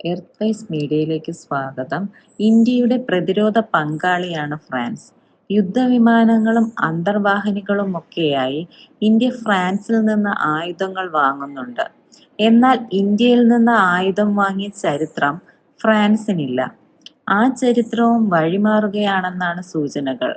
Earthwise മീഡിയയിലേക്ക് സ്വാഗതം. ഇന്ത്യയുടെ പ്രതിരോധ പങ്കാളിയാണ് ഫ്രാൻസ്. യുദ്ധവിമാനങ്ങളും അന്തർവാഹിനികളുമൊക്കെയായി ഇന്ത്യ ഫ്രാൻസിൽ നിന്ന് ആയുധങ്ങൾ വാങ്ങുന്നുണ്ട്. എന്നാൽ ഇന്ത്യയിൽ നിന്ന് ആയുധം വാങ്ങിയ ചരിത്രം ഫ്രാൻസിനില്ല. ആ ചരിത്രവും വഴിമാറുകയാണെന്നാണ് സൂചനകൾ.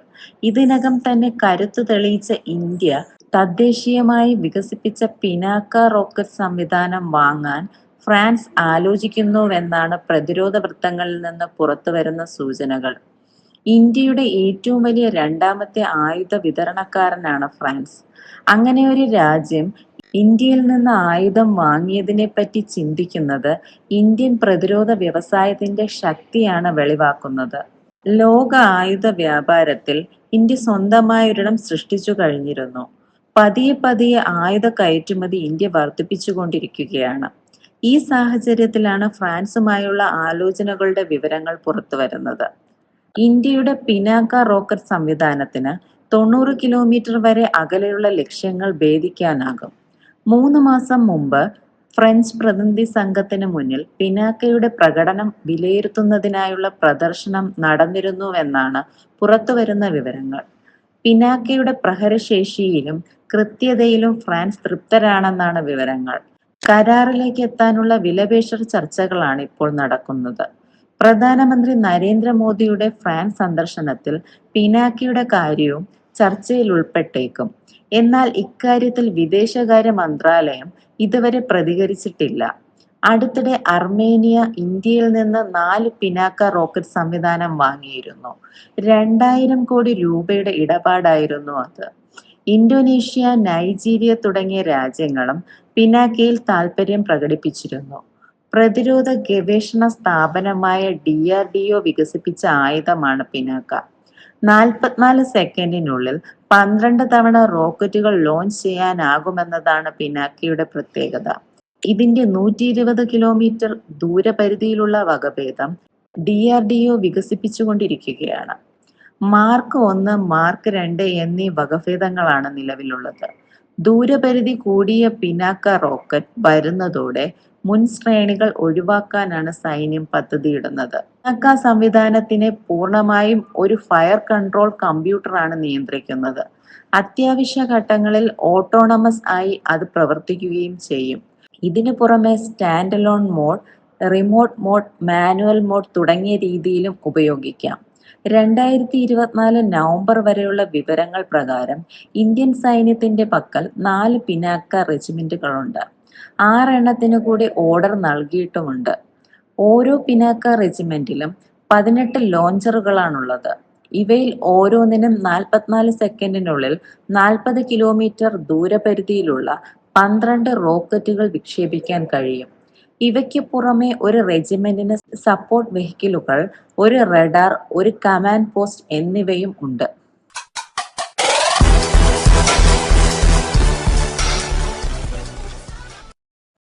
ഇതിനകം തന്നെ കരുത്തു തെളിയിച്ച ഇന്ത്യ തദ്ദേശീയമായി വികസിപ്പിച്ച പിനാക്ക റോക്കറ്റ് സംവിധാനം വാങ്ങാൻ ഫ്രാൻസ് ആലോചിക്കുന്നുവെന്നാണ് പ്രതിരോധ വൃത്തങ്ങളിൽ നിന്ന് പുറത്തുവരുന്ന സൂചനകൾ. ഇന്ത്യയുടെ ഏറ്റവും വലിയ രണ്ടാമത്തെ ആയുധ വിതരണക്കാരനാണ് ഫ്രാൻസ്. അങ്ങനെ ഒരു രാജ്യം ഇന്ത്യയിൽ നിന്ന് ആയുധം വാങ്ങിയതിനെ പറ്റി ചിന്തിക്കുന്നത് ഇന്ത്യൻ പ്രതിരോധ വ്യവസായത്തിന്റെ ശക്തിയാണ് വെളിവാക്കുന്നത്. ലോക ആയുധ വ്യാപാരത്തിൽ ഇന്ത്യ സ്വന്തമായ ഒരിടം സൃഷ്ടിച്ചു കഴിഞ്ഞിരുന്നു. പതിയെ പതിയെ ആയുധ കയറ്റുമതി ഇന്ത്യ വർധിപ്പിച്ചുകൊണ്ടിരിക്കുകയാണ്. ഈ സാഹചര്യത്തിലാണ് ഫ്രാൻസുമായുള്ള ആലോചനകളുടെ വിവരങ്ങൾ പുറത്തുവരുന്നത്. ഇന്ത്യയുടെ പിനാക്ക റോക്കറ്റ് സംവിധാനത്തിന് തൊണ്ണൂറ് കിലോമീറ്റർ വരെ അകലെയുള്ള ലക്ഷ്യങ്ങൾ ഭേദിക്കാനാകും. മൂന്ന് മാസം മുമ്പ് ഫ്രഞ്ച് പ്രതിനിധി സംഘത്തിന് മുന്നിൽ പിനാക്കയുടെ പ്രകടനം വിലയിരുത്തുന്നതിനായുള്ള പ്രദർശനം നടന്നിരുന്നുവെന്നാണ് പുറത്തുവരുന്ന വിവരങ്ങൾ. പിനാക്കയുടെ പ്രഹരശേഷിയിലും കൃത്യതയിലും ഫ്രാൻസ് തൃപ്തരാണെന്നാണ് വിവരങ്ങൾ. കരാറിലേക്ക് എത്താനുള്ള വിലപേശൽ ചർച്ചകളാണ് ഇപ്പോൾ നടക്കുന്നത്. പ്രധാനമന്ത്രി നരേന്ദ്രമോദിയുടെ ഫ്രാൻസ് സന്ദർശനത്തിൽ പിനാക്കിയുടെ കാര്യവും ചർച്ചയിൽ ഉൾപ്പെട്ടേക്കും എന്നാൽ ഇക്കാര്യത്തിൽ വിദേശകാര്യ മന്ത്രാലയം ഇതുവരെ പ്രതികരിച്ചിട്ടില്ല. അടുത്തിടെ അർമേനിയ ഇന്ത്യയിൽ നിന്ന് നാല് പിനാക്ക റോക്കറ്റ് സംവിധാനം വാങ്ങിയിരുന്നു. രണ്ടായിരം കോടി രൂപയുടെ ഇടപാടായിരുന്നു അത്. ഇന്തോനേഷ്യ, നൈജീരിയ തുടങ്ങിയ രാജ്യങ്ങളും പിനാക്കയിൽ താല്പര്യം പ്രകടിപ്പിച്ചിരുന്നു. പ്രതിരോധ ഗവേഷണ സ്ഥാപനമായ ഡി ആർ ഡി ഒ വികസിപ്പിച്ച ആയുധമാണ് പിനാക്ക. നാൽപ്പത്തിനാല് സെക്കൻഡിനുള്ളിൽ പന്ത്രണ്ട് തവണ റോക്കറ്റുകൾ ലോഞ്ച് ചെയ്യാനാകുമെന്നതാണ് പിനാക്കയുടെ പ്രത്യേകത. ഇതിന്റെ നൂറ്റി ഇരുപത് കിലോമീറ്റർ ദൂരപരിധിയിലുള്ള വകഭേദം ഡി ആർ ഡി ഒ വികസിപ്പിച്ചുകൊണ്ടിരിക്കുകയാണ്. മാർക്ക് ഒന്ന്, മാർക്ക് രണ്ട് എന്നീ വകഭേദങ്ങളാണ് നിലവിലുള്ളത്. ദൂരപരിധി കൂടിയ പിനാക്ക റോക്കറ്റ് വരുന്നതോടെ മുൻ ശ്രേണികൾ ഒഴിവാക്കാനാണ് സൈന്യം പദ്ധതിയിടുന്നത്. പിനാക്ക സംവിധാനത്തിനെ പൂർണമായും ഒരു ഫയർ കൺട്രോൾ കമ്പ്യൂട്ടറാണ് നിയന്ത്രിക്കുന്നത്. അത്യാവശ്യ ഘട്ടങ്ങളിൽ ഓട്ടോണമസ് ആയി അത് പ്രവർത്തിക്കുകയും ചെയ്യും. ഇതിനു പുറമെ stand alone mode, remote mode, manual mode തുടങ്ങിയ രീതിയിലും ഉപയോഗിക്കാം. രണ്ടായിരത്തി ഇരുപത്തിനാല് നവംബർ വരെയുള്ള വിവരങ്ങൾ പ്രകാരം ഇന്ത്യൻ സൈന്യത്തിന്റെ പക്കൽ നാല് പിനാക്ക റെജിമെന്റുകളുണ്ട്. ആറെണ്ണത്തിനു കൂടി ഓർഡർ നൽകിയിട്ടുമുണ്ട്. ഓരോ പിനാക്ക റെജിമെന്റിലും പതിനെട്ട് ലോഞ്ചറുകളാണുള്ളത്. ഇവയിൽ ഓരോന്നിനും നാൽപ്പത്തിനാല് സെക്കൻഡിനുള്ളിൽ നാൽപ്പത് കിലോമീറ്റർ ദൂരപരിധിയിലുള്ള പന്ത്രണ്ട് റോക്കറ്റുകൾ വിക്ഷേപിക്കാൻ കഴിയും. ഇവയ്ക്ക് പുറമെ ഒരു റെജിമെന്റിന് സപ്പോർട്ട് വെഹിക്കിളുകൾ, ഒരു റഡാർ, ഒരു കമാൻഡ് പോസ്റ്റ് എന്നിവയും ഉണ്ട്.